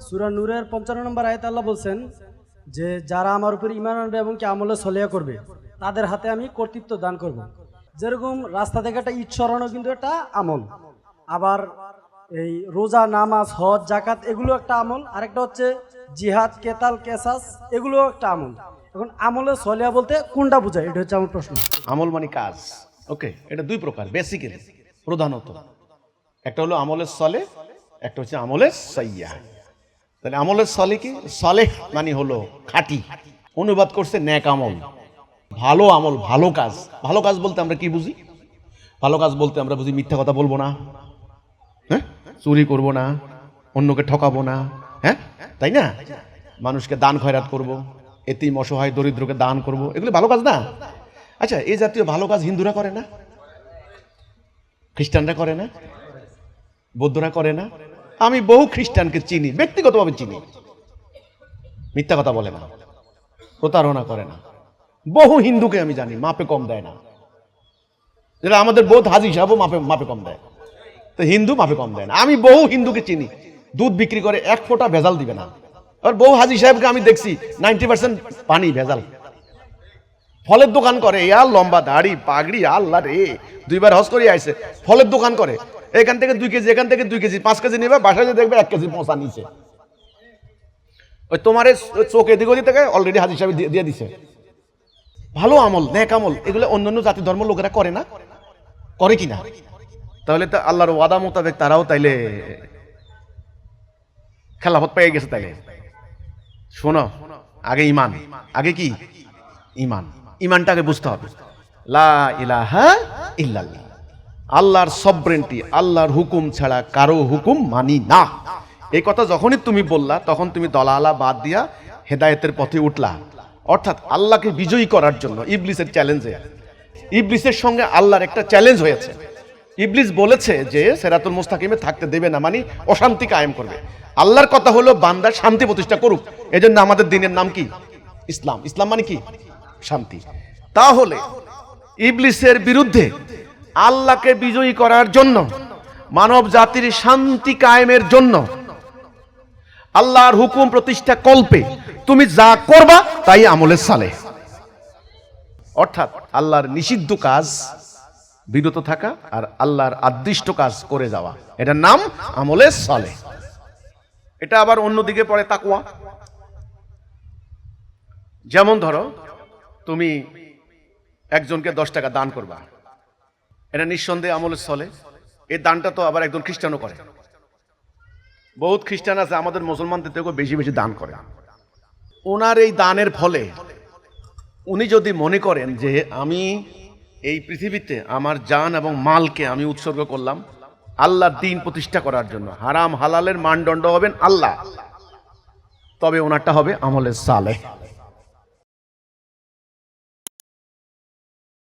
সুরা নূরের পঞ্চান্ন নম্বর আয়ত আল্লাহ বলছেন যে, যারা আমার উপর ইমান আনবে এবং কি আমলে সলিয়া করবে, তাদের হাতে আমি কর্তৃত্ব দান করব। যেরকম রাস্তা থেকে একটা ইট সরানো কিন্তু একটা আমল। আবার এই রোজা, নামাজ, হজ জাকাত এগুলো একটা আমল। আরেকটা হচ্ছে জিহাদ, কেতাল, কেসাস, এগুলো একটা আমল। এখন আমলে সলিয়া বলতে কোনটা বোঝায়? এটা হচ্ছে আমার প্রশ্ন। আমল মানে কাজ। ওকে এটা দুই প্রকার বেসিক্যালি প্রধানত। একটা হলো আমলের সলে, একটা হচ্ছে আমলের সাইয়া তাহলে আমলের সলে কি? সলেহ মানে হলো খাঁটি। অনুবাদ করছে ন্যাক আমল। ভালো আমল, ভালো কাজ। ভালো কাজ বলতে আমরা কি বুঝি? ভালো কাজ বলতে আমরা বুঝি মিথ্যা কথা বলব না। হ্যাঁ? চুরি করব না। অন্যকে ঠকাবো না। হ্যাঁ? তাই না? মানুষকে দান খয়রাত করব। এতিম, অসহায়, দরিদ্রকে দান করব। এগুলো ভালো কাজ না? আচ্ছা এই জাতীয় ভালো কাজ হিন্দুরা করে না? খ্রিস্টানরা করে না? বৌদ্ধরা করে না? আমি বহু খ্রিস্টানকে চিনি, ব্যক্তিগতভাবে চিনি। মিথ্যা কথা বলে না, প্রতারণা করে না। বহু হিন্দুকে আমি জানি, মাপে কম দেয় না। যেটা আমাদের বোধ হাজি সাহেবও মাপে মাপে কম দেয়। তো হিন্দু মাপে কম দেয় না। আমি বহু হিন্দুকে চিনি, দুধ বিক্রি করে এক ফোঁটা ভেজাল দিবে না। আর বহু হাজি সাহেবকে আমি দেখছি, নাইনটি পার্সেন্ট পানি, ভেজাল। ফলের দোকান করে আর লম্বা দাড়ি, পাগড়ি, আল্লাহ রে, দুইবার হজ করে আইছে। ফলের দোকান করে এখান থেকে দুই কেজি, এখান থেকে দুই কেজি, পাঁচ কেজি নেবে, বাসায় দেখবে এক কেজি পৌঁছা নিচে ওই তোমার চোখ এদিক থেকে অলরেডি হাজির সাহেব দিয়ে- দিছে। ভালো আমল ন্যাক আমল, এগুলো অন্যান্য জাতি ধর্ম লোকেরা করে না। করে কি না? তাহলে তো আল্লাহর ওয়াদা মোতাবেক তারাও তাইলে খেলাফত পেয়ে গেছে তাইলে। শোনো, আগে ইমান আগে কি? ইমান ইমানটা আগে বুঝতে হবে। লা ইলাহা ইল্লাল্লাহ। আল্লাহর সবরেন্টি আল্লাহর হুকুম ছাড়া কারও হুকুম মানি না। এই কথা যখনই তুমি বললা, তখন তুমি দলালা বাদ দিয়া হেদায়েতের পথে উঠলা। অর্থাৎ আল্লাহকে বিজয়ী করার জন্য ইবলিসের চ্যালেঞ্জে ইবলিসের সঙ্গে আল্লাহর একটা চ্যালেঞ্জ হয়েছে। ইবলিস বলেছে যে, সেরাতুল মুস্তাকিমে থাকতে দেবে না মানে অশান্তি কায়েম করবে। আল্লাহর কথা হলো বান্দার শান্তি প্রতিষ্ঠা করুক। এজন্য আমাদের দিনের নাম কি? ইসলাম। ইসলাম মানে কি? শান্তি। তাহলে ইবলিসের বিরুদ্ধে আল্লাহকে বিজয়ী করার জন্য, মানব জাতির শান্তি কায়েমের জন্য, আল্লাহর হুকুম প্রতিষ্ঠা কল্পে তুমি যা করবা তাই আমলের সালে। অর্থাৎ আল্লাহর নিষিদ্ধ কাজ বিরত থাকা আর আল্লাহর আদিষ্ট কাজ করে যাওয়া। এটার নাম আমলে সালে। এটা আবার অন্যদিকে পড়ে তাকুয়া যেমন ধরো, তুমি একজনকে দশ টাকা দান করবা। এটা নিঃসন্দেহে আমলের চলে এই দানটা তো আবার একজন খ্রিস্টানও করে। বহুত খ্রিস্টান আছে, আমাদের মুসলমানদের থেকেও বেশি বেশি দান করে। ওনার এই দানের ফলে উনি যদি মনে করেন যে আমি এই পৃথিবীতে আমার জান এবং মালকে আমি উৎসর্গ করলাম, আল্লাহর দিন প্রতিষ্ঠা করার জন্য, হারাম হালালের মানদণ্ড হবেন আল্লাহ। তবে ওনারটা হবে আমলের সালেহ।